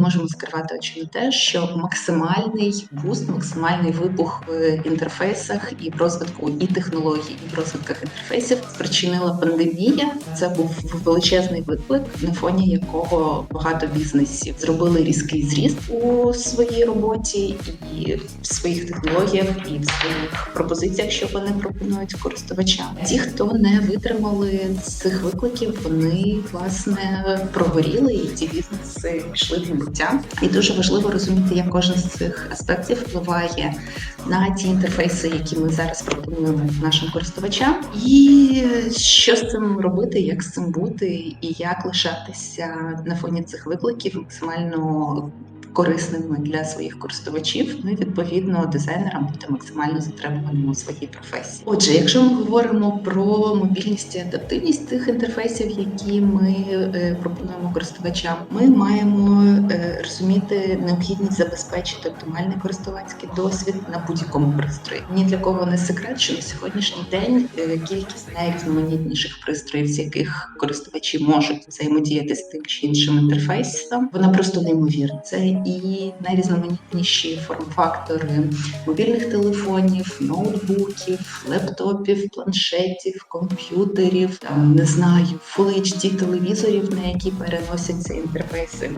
можемо скривати очі на те, що максимальний буст, максимальний вибух в інтерфейсах і в розвитку і технологій, і в розвитках інтерфейсів спричинила пандемія. Це був величезний виклик, на фоні якого багато бізнесів зробили різкий зріст у своїй роботі і в своїх технологіях, і в своїх пропозиціях, що вони пропонують користувачам. Ті, хто не витримали цих викликів, вони власне прогоріли, і ті бізнеси пішли в небуття. І дуже важливо розуміти, як кожен з цих аспектів впливає на ті інтерфейси, які ми зараз пропонуємо нашим користувачам, і що з цим робити, як з цим бути, і як лишатися на фоні цих викликів максимально корисними для своїх користувачів. Ну і відповідно дизайнерам бути максимально затребуваними у своїй професії. Отже, якщо ми говоримо про мобільність і адаптивність тих інтерфейсів, які ми е, пропонуємо користувачам, ми маємо е, розуміти необхідність забезпечити оптимальний користувацький досвід на будь-якому пристрої. Ні для кого не секрет, що на сьогоднішній день е, кількість найрізноманітніших пристроїв, з яких користувачі можуть взаємодіяти з тим чи іншим інтерфейсом, вона просто неймовірна. Це і найрізноманітніші форм-фактори мобільних телефонів, ноутбуків, лептопів, планшетів, комп'ютерів, не знаю, Full HD телевізорів, на які переносяться інтерфейси.